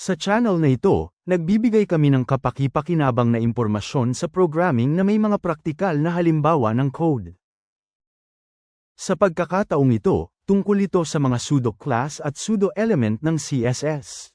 Sa channel na ito, nagbibigay kami ng kapaki-pakinabang na impormasyon sa programming na may mga praktikal na halimbawa ng code. Sa pagkakataong ito, tungkol ito sa mga pseudo-class at pseudo-element ng CSS.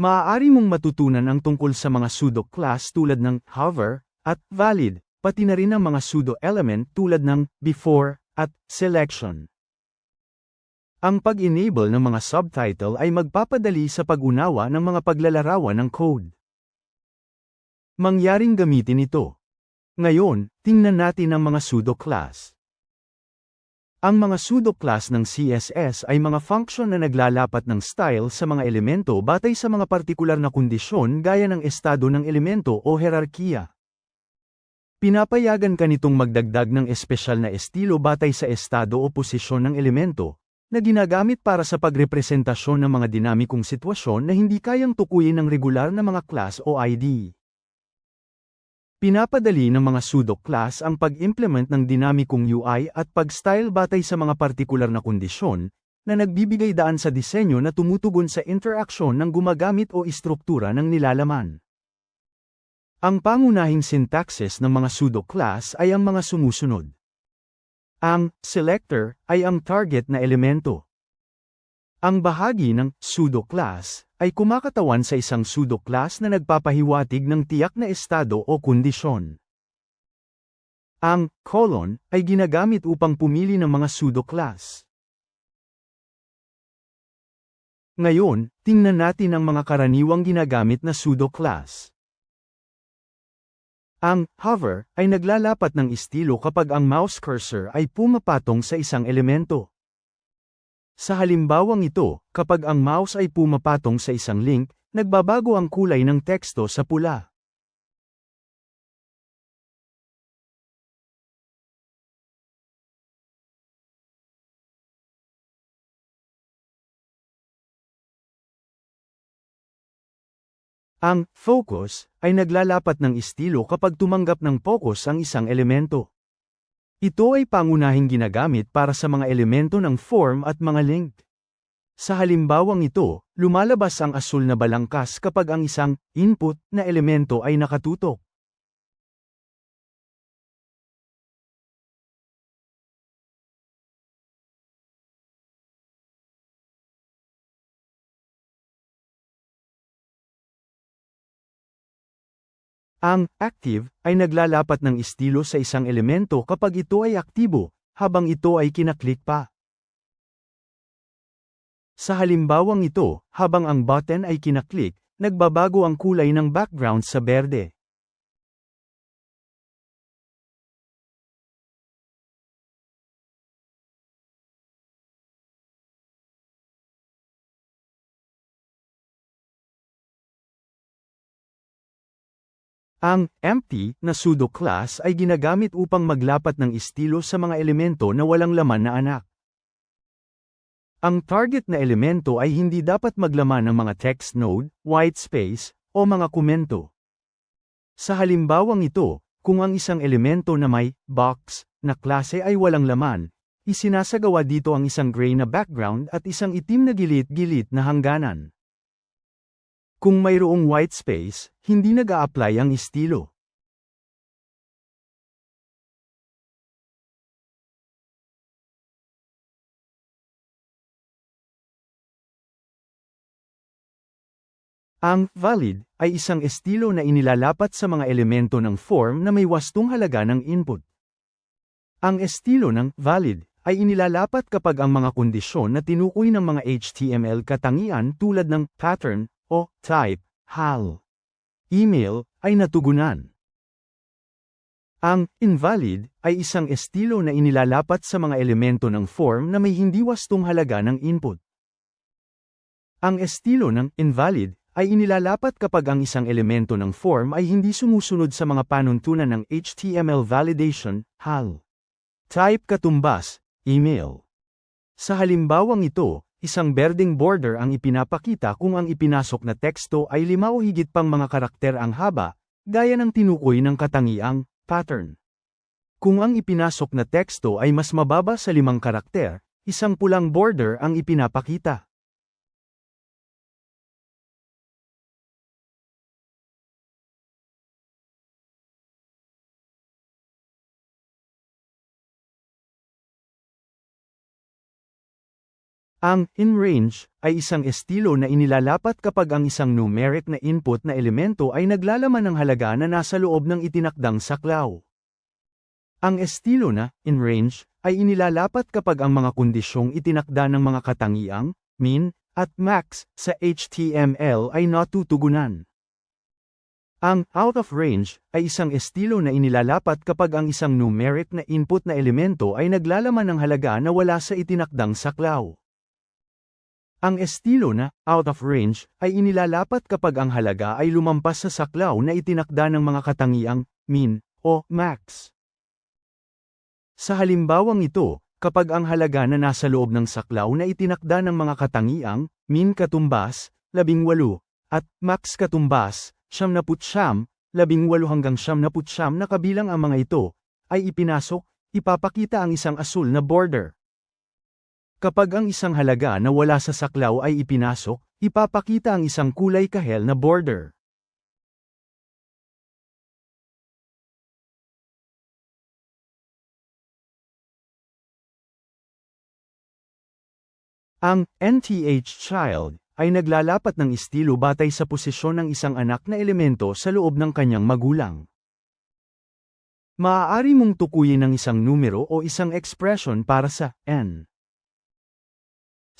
Maaari mong matutunan ang tungkol sa mga pseudo-class tulad ng hover at valid, pati na rin ang mga pseudo-element tulad ng before at selection. Ang pag-enable ng mga subtitle ay magpapadali sa pag-unawa ng mga paglalarawan ng code. Mangyaring gamitin ito. Ngayon, tingnan natin ang mga pseudo-class. Ang mga pseudo-class ng CSS ay mga function na naglalapat ng style sa mga elemento batay sa mga partikular na kondisyon gaya ng estado ng elemento o herarkiya. Pinapayagan ka nitong magdagdag ng espesyal na estilo batay sa estado o posisyon ng elemento, na ginagamit para sa pagrepresentasyon ng mga dinamikong sitwasyon na hindi kayang tukuyin ng regular na mga class o ID. Pinapadali ng mga pseudo-class ang pag-implement ng dinamikong UI at pag-style batay sa mga partikular na kondisyon, na nagbibigay daan sa disenyo na tumutugon sa interaksyon ng gumagamit o istruktura ng nilalaman. Ang pangunahing syntaxes ng mga pseudo-class ay ang mga sumusunod. Ang selector ay ang target na elemento. Ang bahagi ng pseudo-class ay kumakatawan sa isang pseudo-class na nagpapahiwatig ng tiyak na estado o kondisyon. Ang colon ay ginagamit upang pumili ng mga pseudo-class. Ngayon, tingnan natin ang mga karaniwang ginagamit na pseudo-class. Ang hover ay naglalapat ng estilo kapag ang mouse cursor ay pumapatong sa isang elemento. Sa halimbawang ito, kapag ang mouse ay pumapatong sa isang link, nagbabago ang kulay ng teksto sa pula. Ang focus ay naglalapat ng estilo kapag tumanggap ng focus ang isang elemento. Ito ay pangunahing ginagamit para sa mga elemento ng form at mga link. Sa halimbawang ito, lumalabas ang asul na balangkas kapag ang isang input na elemento ay nakatutok. Ang active ay naglalapat ng estilo sa isang elemento kapag ito ay aktibo, habang ito ay kinaklik pa. Sa halimbawang ito, habang ang button ay kinaklik, nagbabago ang kulay ng background sa berde. Ang empty na pseudo-class ay ginagamit upang maglapat ng estilo sa mga elemento na walang laman na anak. Ang target na elemento ay hindi dapat maglaman ng mga text node, white space, o mga komento. Sa halimbawang ito, kung ang isang elemento na may box na klase ay walang laman, isinasagawa dito ang isang gray na background at isang itim na gilit-gilit na hangganan. Kung mayroong white space, hindi nag-a-apply ang estilo. Ang valid ay isang estilo na inilalapat sa mga elemento ng form na may wastong halaga ng input. Ang estilo ng valid ay inilalapat kapag ang mga kondisyon na tinukoy ng mga HTML katangian tulad ng pattern o type, HAL, email ay natugunan. Ang invalid ay isang estilo na inilalapat sa mga elemento ng form na may hindi wastong halaga ng input. Ang estilo ng invalid ay inilalapat kapag ang isang elemento ng form ay hindi sumusunod sa mga panuntunan ng HTML validation, HAL. Type katumbas, email. Sa halimbawang ito, isang berdeng border ang ipinapakita kung ang ipinasok na teksto ay lima o higit pang mga karakter ang haba, gaya ng tinukoy ng katangiang pattern. Kung ang ipinasok na teksto ay mas mababa sa limang karakter, isang pulang border ang ipinapakita. Ang in-range ay isang estilo na inilalapat kapag ang isang numeric na input na elemento ay naglalaman ng halaga na nasa loob ng itinakdang saklaw. Ang estilo na in-range ay inilalapat kapag ang mga kondisyong itinakda ng mga katangiang, min, at max sa HTML ay natutugunan. Ang out of range ay isang estilo na inilalapat kapag ang isang numeric na input na elemento ay naglalaman ng halaga na wala sa itinakdang saklaw. Ang estilo na out of range ay inilalapat kapag ang halaga ay lumampas sa saklaw na itinakda ng mga katangiang min o max. Sa halimbawang ito, kapag ang halaga na nasa loob ng saklaw na itinakda ng mga katangiang min katumbas, 18, at max katumbas, siyam na putsyam, labing walo hanggang siyam na putsyam na kabilang ang mga ito, ay ipinasok, ipapakita ang isang asul na border. Kapag ang isang halaga na wala sa saklaw ay ipinasok, ipapakita ang isang kulay kahel na border. Ang nth child ay naglalapat ng estilo batay sa posisyon ng isang anak na elemento sa loob ng kanyang magulang. Maaari mong tukuyin ng isang numero o isang expression para sa n.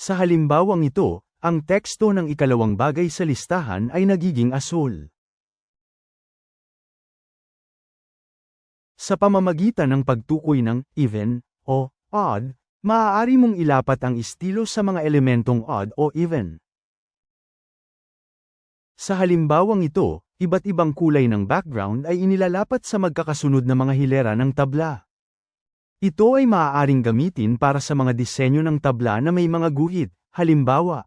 Sa halimbawang ito, ang teksto ng ikalawang bagay sa listahan ay nagiging asul. Sa pamamagitan ng pagtukoy ng even o odd, maaari mong ilapat ang estilo sa mga elementong odd o even. Sa halimbawang ito, iba't ibang kulay ng background ay inilalapat sa magkakasunod na mga hilera ng tabla. Ito ay maaaring gamitin para sa mga disenyo ng tabla na may mga guhit, halimbawa.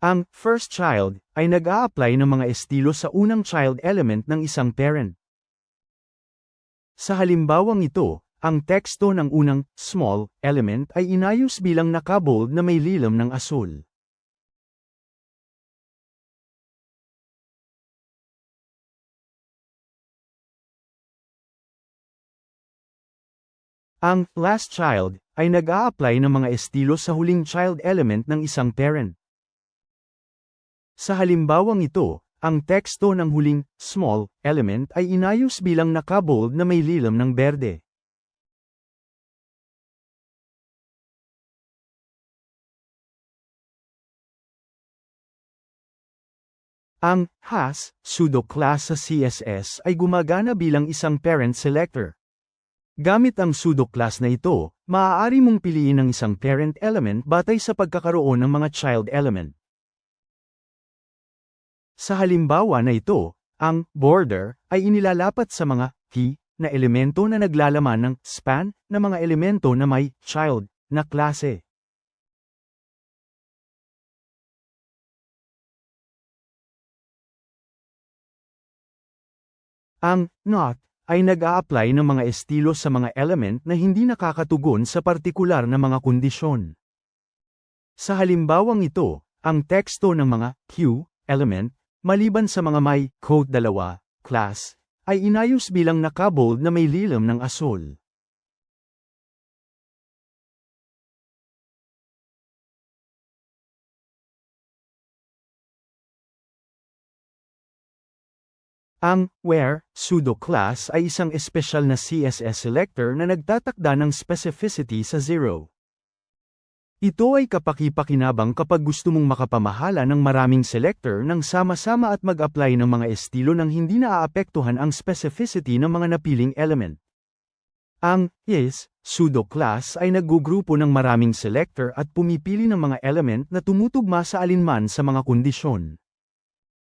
Ang first child ay nag-a-apply ng mga estilo sa unang child element ng isang parent. Sa halimbawang ito, ang teksto ng unang, small, element ay inayos bilang nakabold na may lilam ng asul. Ang last child ay nag-a-apply ng mga estilo sa huling child element ng isang parent. Sa halimbawang ito, ang teksto ng huling small element ay inayos bilang nakabold na may lilam ng berde. Ang has pseudo-class sa CSS ay gumagana bilang isang parent selector. Gamit ang pseudo-class na ito, maaari mong piliin ang isang parent element batay sa pagkakaroon ng mga child element. Sa halimbawa na ito, ang border ay inilalapat sa mga key na elemento na naglalaman ng span na mga elemento na may child na klase. Ang not ay nag-a-apply ng mga estilo sa mga element na hindi nakakatugon sa partikular na mga kondisyon. Sa halimbawang ito, ang teksto ng mga Q element, maliban sa mga may code dalawa, class, ay inayos bilang nakabold na may lilam ng asul. Ang where pseudo-class ay isang espesyal na CSS selector na nagtatakda ng specificity sa zero. Ito ay kapakipakinabang kapag gusto mong makapamahala ng maraming selector nang sama-sama at mag-apply ng mga estilo nang hindi naaapektuhan ang specificity ng mga napiling element. Ang is pseudo-class ay naggugrupo ng maraming selector at pumipili ng mga element na tumutugma sa alinman sa mga kondisyon.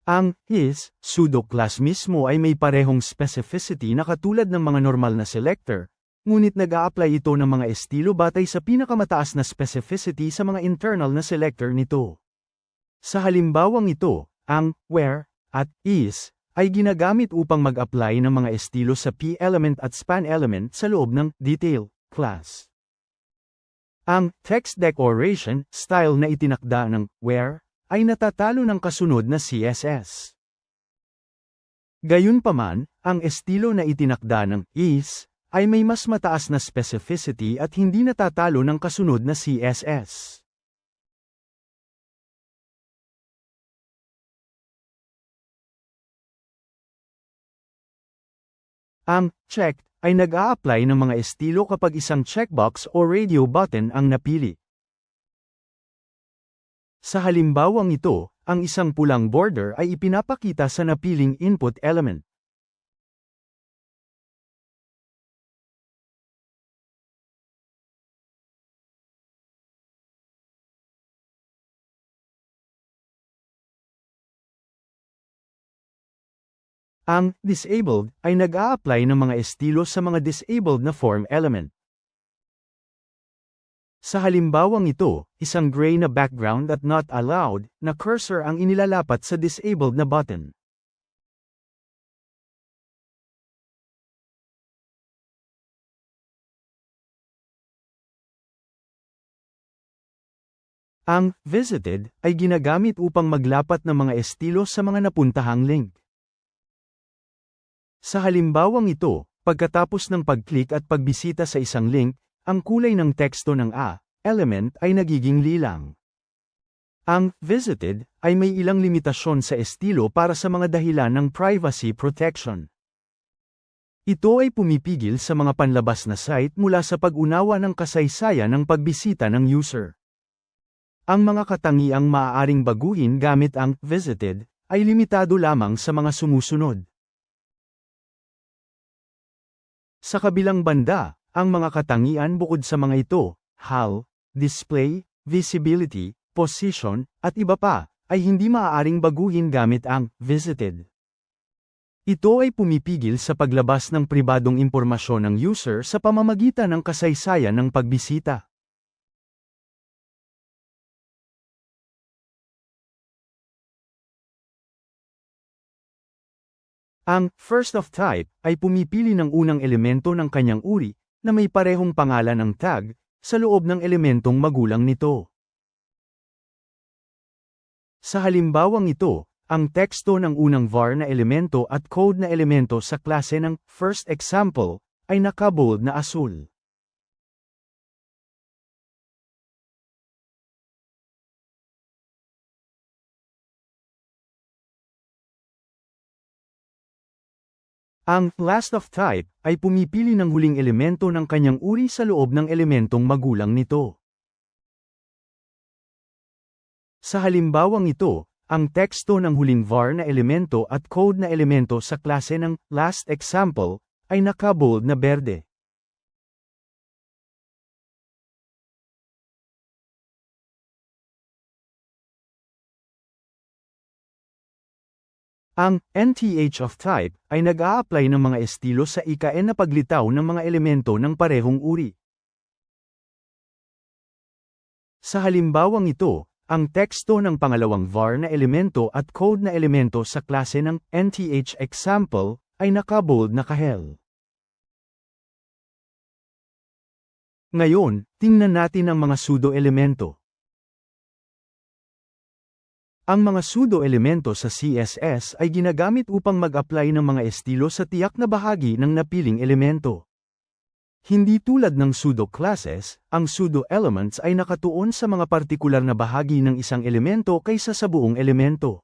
Ang is pseudo-class mismo ay may parehong specificity na katulad ng mga normal na selector, ngunit nag-a-apply ito ng mga estilo batay sa pinakamataas na specificity sa mga internal na selector nito. Sa halimbawang ito, ang where at is ay ginagamit upang mag-apply ng mga estilo sa p-element at span-element sa loob ng detail class. Ang text decoration style na itinakda ng where ay natatalo ng kasunod na CSS. Gayunpaman, ang estilo na itinakda ng is ay may mas mataas na specificity at hindi natatalo ng kasunod na CSS. Ang checked ay nag-a-apply ng mga estilo kapag isang checkbox o radio button ang napili. Sa halimbawang ito, ang isang pulang border ay ipinapakita sa napiling input element. Ang disabled ay nag-a-apply ng mga estilo sa mga disabled na form element. Sa halimbawang ito, isang gray na background at not allowed na cursor ang inilalapat sa disabled na button. Ang visited ay ginagamit upang maglapat ng mga estilo sa mga napuntahang link. Sa halimbawang ito, pagkatapos ng pag-click at pagbisita sa isang link, ang kulay ng teksto ng A element ay nagiging lilang. Ang visited ay may ilang limitasyon sa estilo para sa mga dahilan ng privacy protection. Ito ay pumipigil sa mga panlabas na site mula sa pag-unawa ng kasaysayan ng pagbisita ng user. Ang mga katangiang maaaring baguhin gamit ang visited ay limitado lamang sa mga sumusunod. Sa kabilang banda, ang mga katangian bukod sa mga ito, HAL, display, visibility, position, at iba pa, ay hindi maaaring baguhin gamit ang visited. Ito ay pumipigil sa paglabas ng pribadong impormasyon ng user sa pamamagitan ng kasaysayan ng pagbisita. Ang first of type ay pumipili ng unang elemento ng kanyang uri na may parehong pangalan ng tag sa loob ng elementong magulang nito. Sa halimbawang ito, ang teksto ng unang var na elemento at code na elemento sa klase ng first example ay nakabold na asul. Ang last of type ay pumipili ng huling elemento ng kanyang uri sa loob ng elementong magulang nito. Sa halimbawang ito, ang teksto ng huling var na elemento at code na elemento sa klase ng last example ay nakabold na berde. Ang NTH of type ay nag-a-apply ng mga estilo sa ika-n na paglitaw ng mga elemento ng parehong uri. Sa halimbawang ito, ang teksto ng pangalawang var na elemento at code na elemento sa klase ng NTH example ay nakabold na kahel. Ngayon, tingnan natin ang mga pseudo-elemento. Ang mga pseudo-elemento sa CSS ay ginagamit upang mag-apply ng mga estilo sa tiyak na bahagi ng napiling elemento. Hindi tulad ng pseudo-classes, ang pseudo-elements ay nakatuon sa mga partikular na bahagi ng isang elemento kaysa sa buong elemento.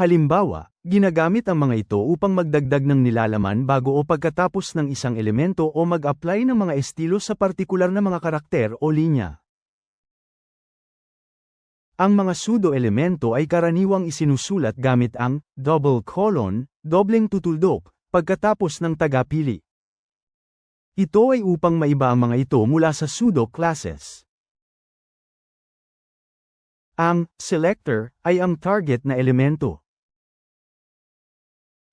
Halimbawa, ginagamit ang mga ito upang magdagdag ng nilalaman bago o pagkatapos ng isang elemento o mag-apply ng mga estilo sa partikular na mga karakter o linya. Ang mga pseudo-elemento ay karaniwang isinusulat gamit ang double colon, dobleng tutuldok, pagkatapos ng tagapili. Ito ay upang maiba ang mga ito mula sa pseudo-classes. Ang selector ay ang target na elemento.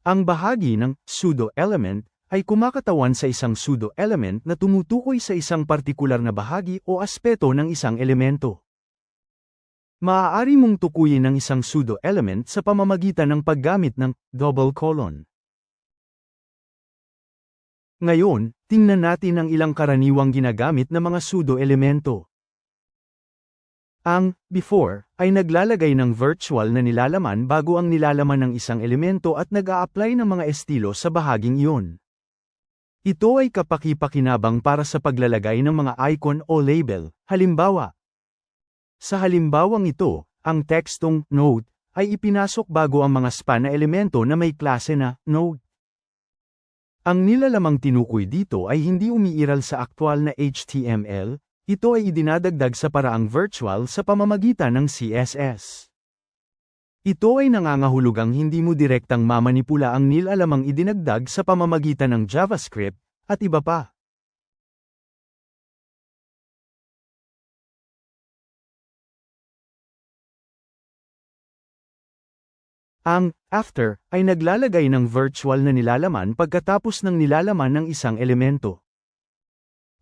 Ang bahagi ng pseudo-element ay kumakatawan sa isang pseudo-element na tumutukoy sa isang partikular na bahagi o aspeto ng isang elemento. Maaari mong tukuyin ang isang pseudo-element sa pamamagitan ng paggamit ng double colon. Ngayon, tingnan natin ang ilang karaniwang ginagamit na mga pseudo-elemento. Ang before ay naglalagay ng virtual na nilalaman bago ang nilalaman ng isang elemento at nag-a-apply ng mga estilo sa bahaging iyon. Ito ay kapaki-pakinabang para sa paglalagay ng mga icon o label, halimbawa. Sa halimbawang ito, ang tekstong note ay ipinasok bago ang mga span na elemento na may klase na note. Ang nilalamang tinukoy dito ay hindi umiiral sa aktwal na HTML, ito ay idinadagdag sa paraang virtual sa pamamagitan ng CSS. Ito ay nangangahulugang hindi mo direktang mamanipula ang nilalamang idinagdag sa pamamagitan ng JavaScript, at iba pa. Ang after ay naglalagay ng virtual na nilalaman pagkatapos ng nilalaman ng isang elemento.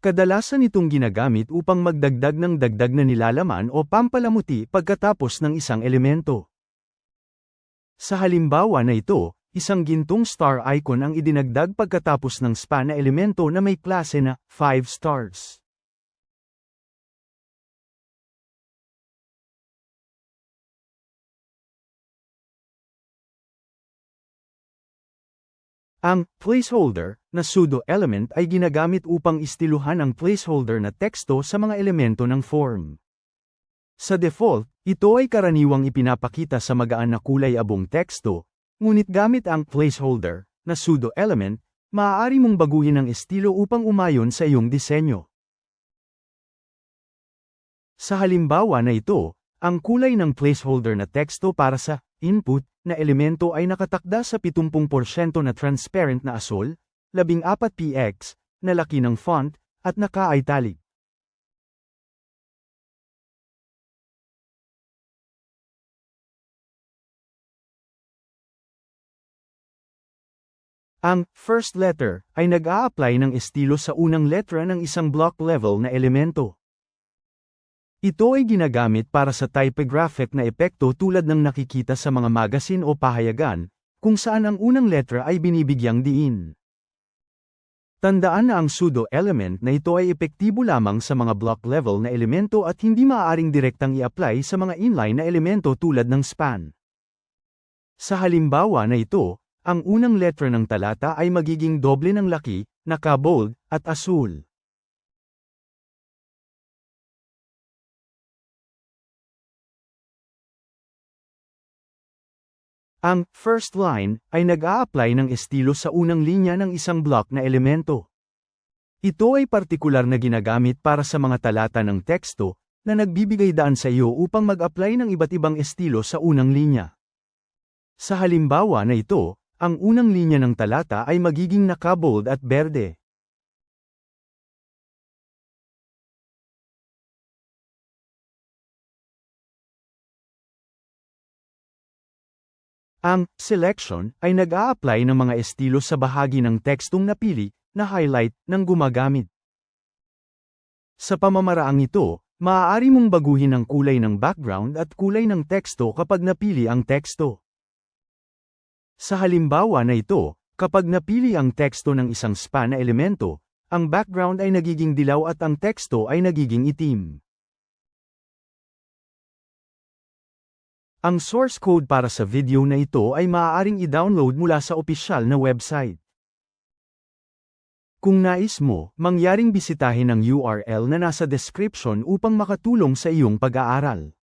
Kadalasan itong ginagamit upang magdagdag ng dagdag na nilalaman o pampalamuti pagkatapos ng isang elemento. Sa halimbawa na ito, isang gintong star icon ang idinagdag pagkatapos ng span na elemento na may klase na 5 stars. Ang placeholder na pseudo element ay ginagamit upang istiluhan ang placeholder na teksto sa mga elemento ng form. Sa default, ito ay karaniwang ipinapakita sa magaan na kulay abong teksto, ngunit gamit ang placeholder na pseudo element, maaari mong baguhin ang estilo upang umayon sa iyong disenyo. Sa halimbawa na ito, ang kulay ng placeholder na teksto para sa input na elemento ay nakatakda sa 70% na transparent na asul, 14px, na laki ng font, at naka-italic. Ang first letter ay nag-a-apply ng estilo sa unang letra ng isang block level na elemento. Ito ay ginagamit para sa typographic na epekto tulad ng nakikita sa mga magasin o pahayagan, kung saan ang unang letra ay binibigyang diin. Tandaan na ang pseudo-element na ito ay epektibo lamang sa mga block level na elemento at hindi maaaring direktang i-apply sa mga inline na elemento tulad ng span. Sa halimbawa na ito, ang unang letra ng talata ay magiging doble ng laki, naka-bold, at asul. Ang first line ay nag-a-apply ng estilo sa unang linya ng isang block na elemento. Ito ay partikular na ginagamit para sa mga talata ng teksto na nagbibigay daan sa iyo upang mag-apply ng iba't ibang estilo sa unang linya. Sa halimbawa na ito, ang unang linya ng talata ay magiging naka-bold at berde. Ang selection ay nag-a-apply ng mga estilo sa bahagi ng tekstong napili na highlight ng gumagamit. Sa pamamaraang ito, maaari mong baguhin ang kulay ng background at kulay ng teksto kapag napili ang teksto. Sa halimbawa na ito, kapag napili ang teksto ng isang span na elemento, ang background ay nagiging dilaw at ang teksto ay nagiging itim. Ang source code para sa video na ito ay maaaring i-download mula sa opisyal na website. Kung nais mo, mangyaring bisitahin ang URL na nasa description upang makatulong sa iyong pag-aaral.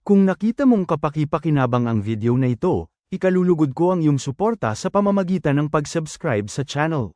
Kung nakita mong kapaki-pakinabang ang video na ito, ikalulugod ko ang iyong suporta sa pamamagitan ng pag-subscribe sa channel.